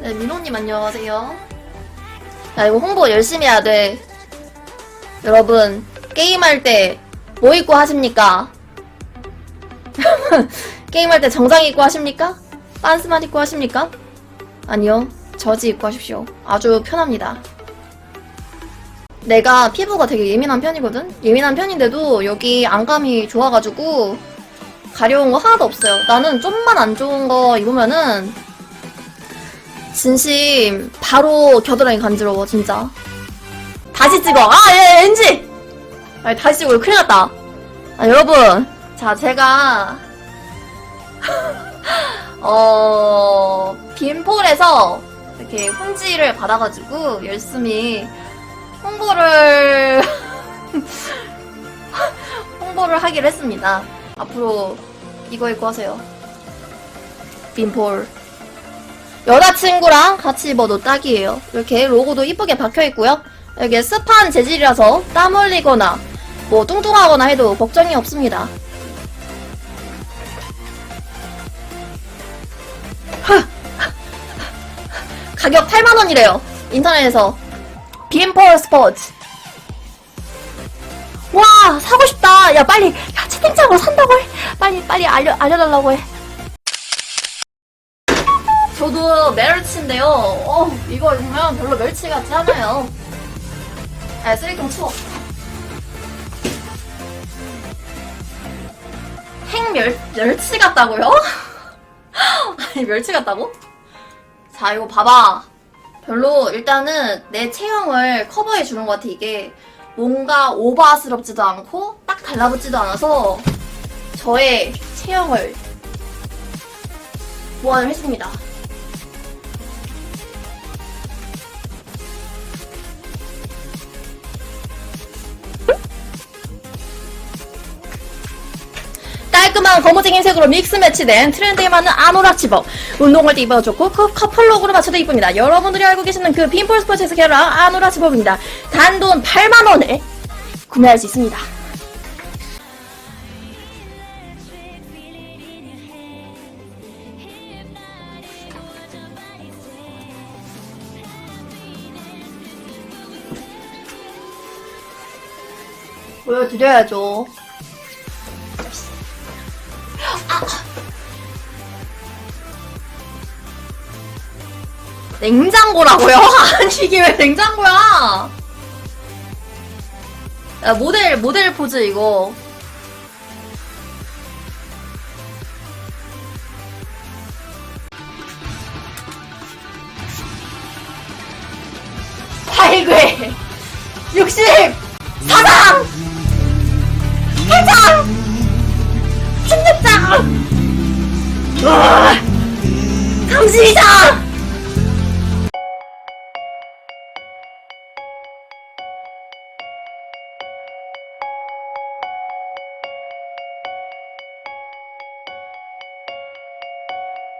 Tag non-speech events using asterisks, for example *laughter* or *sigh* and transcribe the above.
네, 민호님 안녕하세요. 야, 이거 홍보 열심히 해야 돼. 여러분, 게임할 때 뭐 입고 하십니까? *laughs* 게임할 때 정장 입고 하십니까? 빤스만 입고 하십니까? 아니요. 저지 입고 하십시오. 아주 편합니다. 내가 피부가 되게 예민한 편이거든? 예민한 편인데도 여기 안감이 좋아가지고 가려운 거 하나도 없어요. 나는 좀만 안 좋은 거 입으면은 진심 바로 겨드랑이 간지러워 진짜. 다시 찍어. 아, 예, NG! 아니, 다시 찍어. 큰일 났다. 아, 여러분. 자, 제가 *laughs* 어, 빈폴에서 이렇게 홍지를 받아가지고 열심히 홍보를 *laughs* 홍보를 하기로 했습니다. 앞으로 이거 입고 하세요. 빈폴. 여자친구랑 같이 입어도 딱이에요. 이렇게 로고도 이쁘게 박혀 있고요. 이게 습한 재질이라서 땀 흘리거나 뭐 뚱뚱하거나 해도 걱정이 없습니다. 가격 8만원이래요. 인터넷에서. 빈폴 스포츠. 와, 사고 싶다. 야, 빨리, 야, 채팅창으로 산다고 해. 빨리, 빨리 알려, 알려달라고 해. 저도 멸치인데요. 어, 이거 보면 별로 멸치 같지 않아요. 아, 쓰레기통 치워. 행 멸, 멸치 같다고요? *laughs* 아니, 멸치 같다고? 자, 이거 봐봐. 별로 일단은 내 체형을 커버해 주는 것 같아, 이게. 뭔가 오버스럽지도 않고 딱 달라붙지도 않아서 저의 체형을 보완을 해줍니다. 깔끔한 거무쟁 흰색으로 믹스 매치된 트렌드에 맞는 아노락 집업 운동할 때 커- 커플룩으로 맞춰도 이쁩니다. 여러분들이 알고 계시는 그 빈폴 스포츠에서 개발한 아노락 집업입니다. 단돈 8만원에 구매할 수 있습니다. 보여드려야죠 냉장고라고요? *laughs* 아니 이게 왜 냉장고야? 야, 모델 모델 포즈 이거. 팔괴! 60 사상! 해장 16장 와 감시장